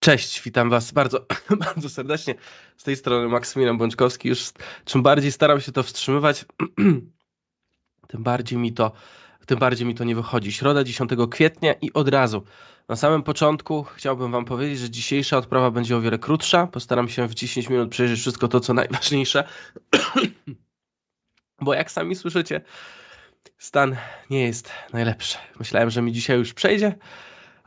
Cześć, witam Was bardzo, bardzo serdecznie. Z tej strony Maksymilian Bączkowski. Już czym bardziej staram się to wstrzymywać, tym bardziej mi to, tym bardziej mi to nie wychodzi. Środa 10 kwietnia i od razu. Na samym początku chciałbym Wam powiedzieć, że dzisiejsza odprawa będzie o wiele krótsza. Postaram się w 10 minut przejrzeć wszystko to, co najważniejsze. Bo jak sami słyszycie, stan nie jest najlepszy. Myślałem, że mi dzisiaj już przejdzie,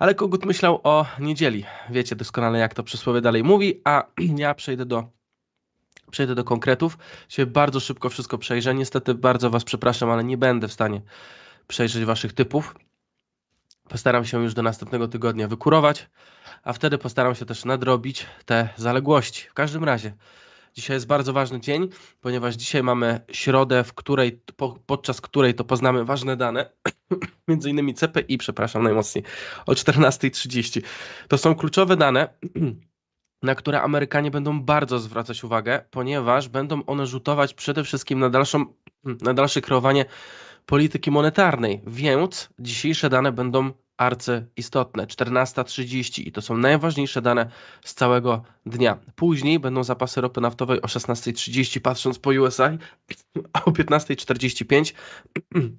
ale Kogut myślał o niedzieli. Wiecie doskonale, jak to przysłowie dalej mówi, a ja przejdę do, przejdę do konkretów. Się bardzo szybko wszystko przejrzę. Niestety bardzo Was przepraszam, ale nie będę w stanie przejrzeć Waszych typów. Postaram się już do następnego tygodnia wykurować, a wtedy postaram się też nadrobić te zaległości. W każdym razie, dzisiaj jest bardzo ważny dzień, ponieważ dzisiaj mamy środę, w której, po, podczas której to poznamy ważne dane, między innymi CPI, przepraszam najmocniej, o 14.30. To są kluczowe dane, na które Amerykanie będą bardzo zwracać uwagę, ponieważ będą one rzutować przede wszystkim na, dalszą, na dalsze kreowanie polityki monetarnej, więc dzisiejsze dane będą arcyistotne. 14.30 i to są najważniejsze dane z całego dnia. Później będą zapasy ropy naftowej o 16.30 patrząc po USA, a o 15.45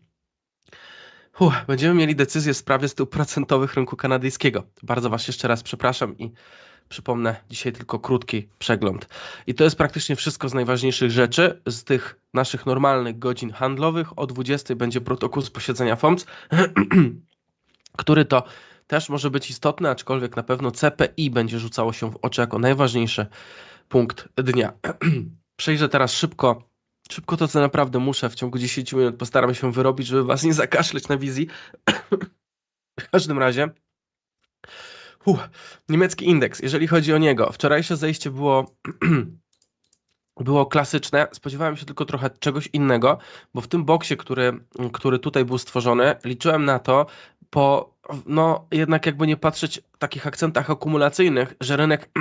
Uff, będziemy mieli decyzję w sprawie stóp procentowych rynku kanadyjskiego. Bardzo Was jeszcze raz przepraszam i przypomnę dzisiaj tylko krótki przegląd. I to jest praktycznie wszystko z najważniejszych rzeczy. Z tych naszych normalnych godzin handlowych o 20 będzie protokół z posiedzenia FOMC, który to też może być istotny, aczkolwiek na pewno CPI będzie rzucało się w oczy jako najważniejszy punkt dnia. Przejrzę teraz szybko szybko to, co naprawdę muszę w ciągu 10 minut postaram się wyrobić, żeby was nie zakaszleć na wizji. w każdym razie niemiecki indeks, jeżeli chodzi o niego. Wczorajsze zejście było było klasyczne. Spodziewałem się tylko trochę czegoś innego, bo w tym boksie, który, który tutaj był stworzony, liczyłem na to po, no jednak jakby nie patrzeć w takich akcentach akumulacyjnych, że rynek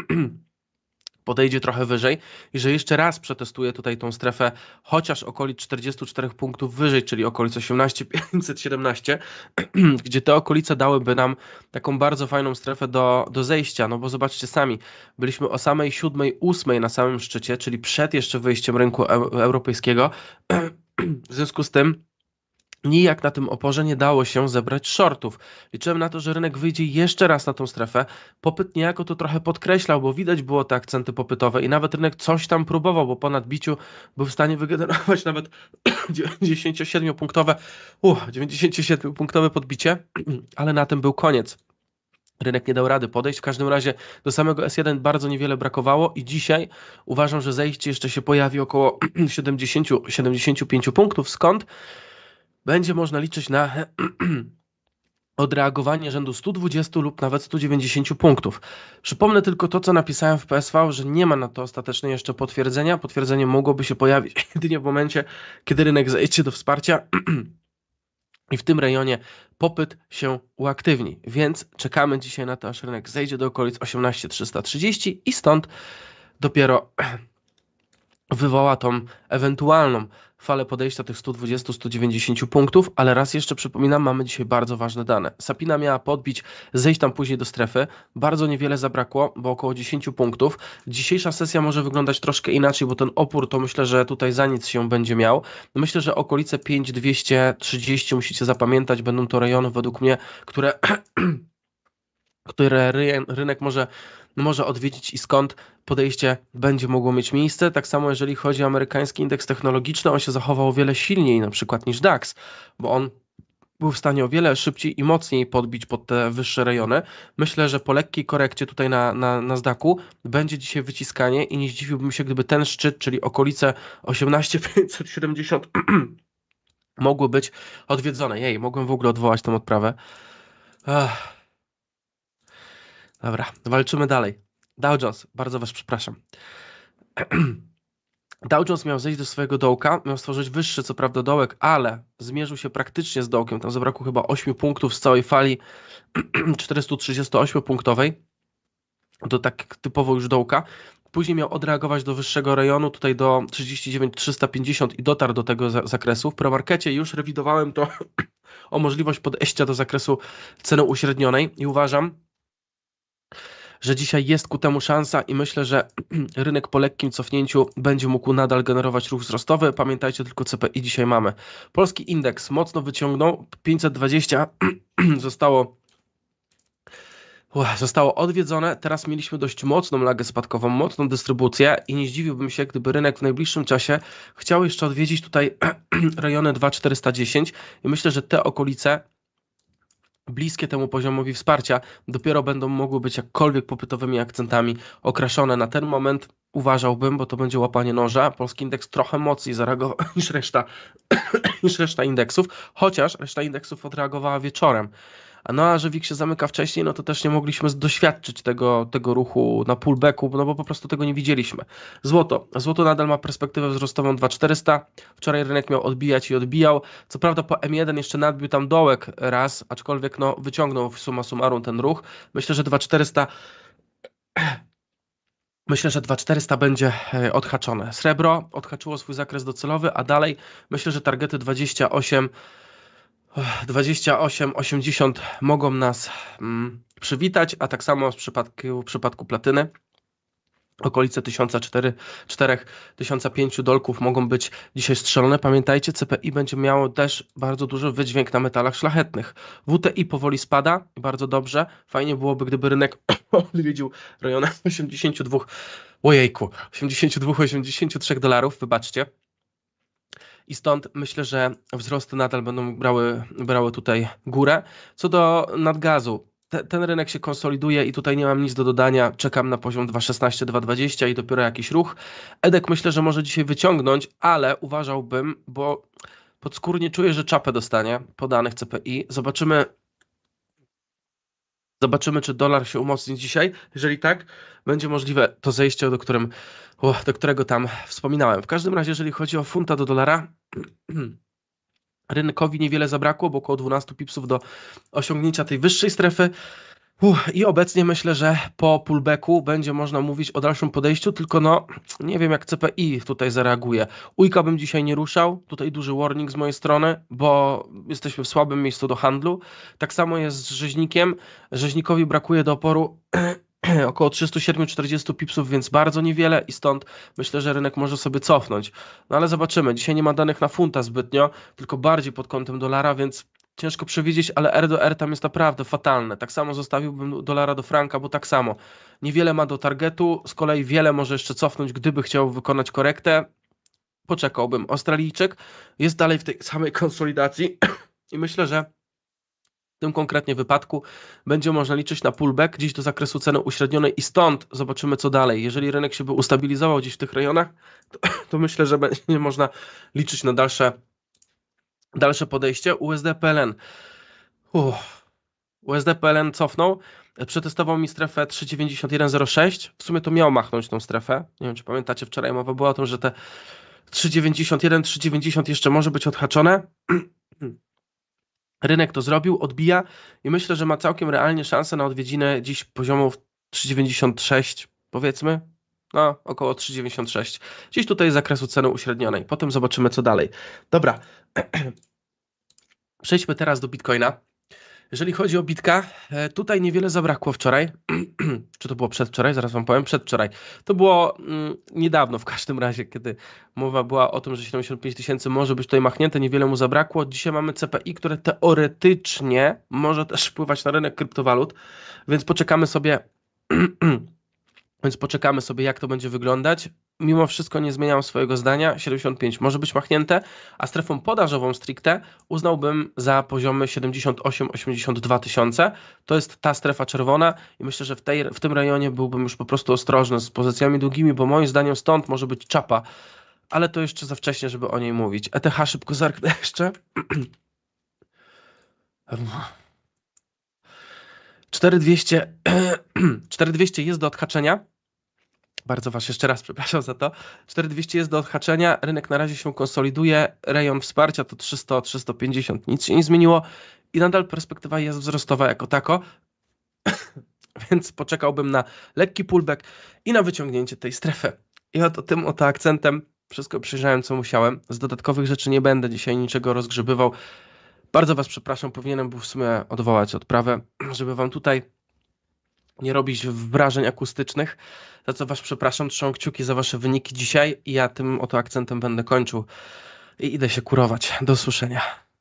podejdzie trochę wyżej i że jeszcze raz przetestuje tutaj tą strefę chociaż okolic 44 punktów wyżej, czyli okolic 18517, gdzie te okolice dałyby nam taką bardzo fajną strefę do, do zejścia, no bo zobaczcie sami, byliśmy o samej 7, 8 na samym szczycie, czyli przed jeszcze wyjściem rynku europejskiego, w związku z tym Nijak na tym oporze nie dało się zebrać shortów. Liczyłem na to, że rynek wyjdzie jeszcze raz na tą strefę. Popyt niejako to trochę podkreślał, bo widać było te akcenty popytowe i nawet rynek coś tam próbował, bo ponad biciu był w stanie wygenerować nawet 97-punktowe, uh, 97-punktowe podbicie, ale na tym był koniec. Rynek nie dał rady podejść. W każdym razie do samego S1 bardzo niewiele brakowało i dzisiaj uważam, że zejście jeszcze się pojawi około 70-75 punktów. Skąd? Będzie można liczyć na odreagowanie rzędu 120 lub nawet 190 punktów. Przypomnę tylko to, co napisałem w PSV, że nie ma na to ostatecznie jeszcze potwierdzenia. Potwierdzenie mogłoby się pojawić jedynie w momencie, kiedy rynek zejdzie do wsparcia i w tym rejonie popyt się uaktywni. Więc czekamy dzisiaj na to, aż rynek zejdzie do okolic 18330 i stąd dopiero wywoła tą ewentualną falę podejścia tych 120-190 punktów, ale raz jeszcze przypominam, mamy dzisiaj bardzo ważne dane. Sapina miała podbić, zejść tam później do strefy, bardzo niewiele zabrakło, bo około 10 punktów. Dzisiejsza sesja może wyglądać troszkę inaczej, bo ten opór to myślę, że tutaj za nic się będzie miał. Myślę, że okolice 5230 musicie zapamiętać, będą to rejony według mnie, które które rynek może, może odwiedzić i skąd podejście będzie mogło mieć miejsce. Tak samo jeżeli chodzi o amerykański indeks technologiczny, on się zachował o wiele silniej na przykład niż DAX, bo on był w stanie o wiele szybciej i mocniej podbić pod te wyższe rejony. Myślę, że po lekkiej korekcie tutaj na, na, na zdaku będzie dzisiaj wyciskanie i nie zdziwiłbym się, gdyby ten szczyt, czyli okolice 18570 mogły być odwiedzone. Jej, mogłem w ogóle odwołać tę odprawę. Ach. Dobra, walczymy dalej. Dow Jones, bardzo Was przepraszam. Dow Jones miał zejść do swojego dołka, miał stworzyć wyższy, co prawda, dołek, ale zmierzył się praktycznie z dołkiem. Tam zabrakło chyba 8 punktów z całej fali 438-punktowej do tak typowo już dołka. Później miał odreagować do wyższego rejonu, tutaj do 39-350 i dotarł do tego zakresu. W premarkecie już rewidowałem to o możliwość podejścia do zakresu ceny uśrednionej i uważam, że dzisiaj jest ku temu szansa i myślę, że rynek po lekkim cofnięciu będzie mógł nadal generować ruch wzrostowy. Pamiętajcie tylko CPI dzisiaj mamy. Polski indeks mocno wyciągnął, 520 zostało zostało odwiedzone. Teraz mieliśmy dość mocną lagę spadkową, mocną dystrybucję i nie zdziwiłbym się, gdyby rynek w najbliższym czasie chciał jeszcze odwiedzić tutaj rejony 2410 i myślę, że te okolice bliskie temu poziomowi wsparcia dopiero będą mogły być jakkolwiek popytowymi akcentami okraszone. Na ten moment uważałbym, bo to będzie łapanie noża, polski indeks trochę mocniej zareagował niż reszta, niż reszta indeksów, chociaż reszta indeksów odreagowała wieczorem. No a że WIG się zamyka wcześniej, no to też nie mogliśmy doświadczyć tego, tego ruchu na pullbacku, no bo po prostu tego nie widzieliśmy. Złoto. Złoto nadal ma perspektywę wzrostową 2400. Wczoraj rynek miał odbijać i odbijał. Co prawda po M1 jeszcze nadbił tam dołek raz, aczkolwiek no wyciągnął w summa summarum ten ruch. Myślę, że 2400 Myślę, że 2400 będzie e, odhaczone. Srebro odhaczyło swój zakres docelowy, a dalej myślę, że targety 28 28-80 mogą nas mm, przywitać, a tak samo w przypadku, w przypadku platyny okolice 1004-1005 dolków mogą być dzisiaj strzelone. Pamiętajcie, CPI będzie miało też bardzo duży wydźwięk na metalach szlachetnych. WTI powoli spada bardzo dobrze. Fajnie byłoby, gdyby rynek odwiedził rejon 82, ojejku, 82-83 dolarów, wybaczcie i stąd myślę, że wzrosty nadal będą brały, brały tutaj górę. Co do nadgazu, te, ten rynek się konsoliduje i tutaj nie mam nic do dodania. Czekam na poziom 2,16-2,20 i dopiero jakiś ruch. Edek myślę, że może dzisiaj wyciągnąć, ale uważałbym, bo podskórnie czuję, że czapę dostanie po danych CPI. Zobaczymy, Zobaczymy, czy dolar się umocni dzisiaj. Jeżeli tak, będzie możliwe to zejście, do, którym, do którego tam wspominałem. W każdym razie, jeżeli chodzi o funta do dolara, rynkowi niewiele zabrakło, bo około 12 pipsów do osiągnięcia tej wyższej strefy. I obecnie myślę, że po pullbacku będzie można mówić o dalszym podejściu, tylko no nie wiem jak CPI tutaj zareaguje. Ujka bym dzisiaj nie ruszał, tutaj duży warning z mojej strony, bo jesteśmy w słabym miejscu do handlu. Tak samo jest z rzeźnikiem. Rzeźnikowi brakuje do oporu około 307-40 pipsów, więc bardzo niewiele i stąd myślę, że rynek może sobie cofnąć. No ale zobaczymy. Dzisiaj nie ma danych na funta zbytnio, tylko bardziej pod kątem dolara, więc ciężko przewidzieć, ale R do R tam jest naprawdę fatalne. Tak samo zostawiłbym dolara do franka, bo tak samo. Niewiele ma do targetu, z kolei wiele może jeszcze cofnąć, gdyby chciał wykonać korektę. Poczekałbym. Australijczyk jest dalej w tej samej konsolidacji i myślę, że w tym konkretnie wypadku będzie można liczyć na pullback gdzieś do zakresu ceny uśrednionej i stąd zobaczymy co dalej. Jeżeli rynek się by ustabilizował gdzieś w tych rejonach, to, to myślę, że będzie można liczyć na dalsze Dalsze podejście, USD PLN. Uff. USD PLN cofnął, przetestował mi strefę 39106. W sumie to miał machnąć tą strefę. Nie wiem, czy pamiętacie, wczoraj mowa była o tym, że te 391, 390 jeszcze może być odhaczone. Rynek to zrobił, odbija i myślę, że ma całkiem realnie szansę na odwiedzinę dziś poziomów 396, powiedzmy. No, około 3,96. Gdzieś tutaj z zakresu ceny uśrednionej. Potem zobaczymy, co dalej. Dobra. Przejdźmy teraz do Bitcoina. Jeżeli chodzi o Bitka, e, tutaj niewiele zabrakło wczoraj. Czy to było przedwczoraj? Zaraz wam powiem. Przedwczoraj. To było mm, niedawno w każdym razie, kiedy mowa była o tym, że 75 tysięcy może być tutaj machnięte, niewiele mu zabrakło. Dzisiaj mamy CPI, które teoretycznie może też wpływać na rynek kryptowalut, więc poczekamy sobie Więc poczekamy sobie, jak to będzie wyglądać. Mimo wszystko nie zmieniam swojego zdania. 75 może być machnięte, a strefą podażową stricte uznałbym za poziomy 78-82 tysiące. To jest ta strefa czerwona i myślę, że w, tej, w tym rejonie byłbym już po prostu ostrożny z pozycjami długimi, bo moim zdaniem stąd może być czapa, ale to jeszcze za wcześnie, żeby o niej mówić. ETH szybko zerknę jeszcze. 4200, 4200 jest do odhaczenia. Bardzo Was jeszcze raz przepraszam za to. 4200 jest do odhaczenia, rynek na razie się konsoliduje, rejon wsparcia to 300-350, nic się nie zmieniło i nadal perspektywa jest wzrostowa jako tako, więc poczekałbym na lekki pullback i na wyciągnięcie tej strefy. I oto tym oto akcentem wszystko przyjrzałem co musiałem. Z dodatkowych rzeczy nie będę dzisiaj niczego rozgrzebywał. Bardzo Was przepraszam, powinienem był w sumie odwołać odprawę, żeby Wam tutaj nie robić wrażeń akustycznych, za co was przepraszam, trzymam kciuki za wasze wyniki dzisiaj i ja tym oto akcentem będę kończył i idę się kurować. Do usłyszenia.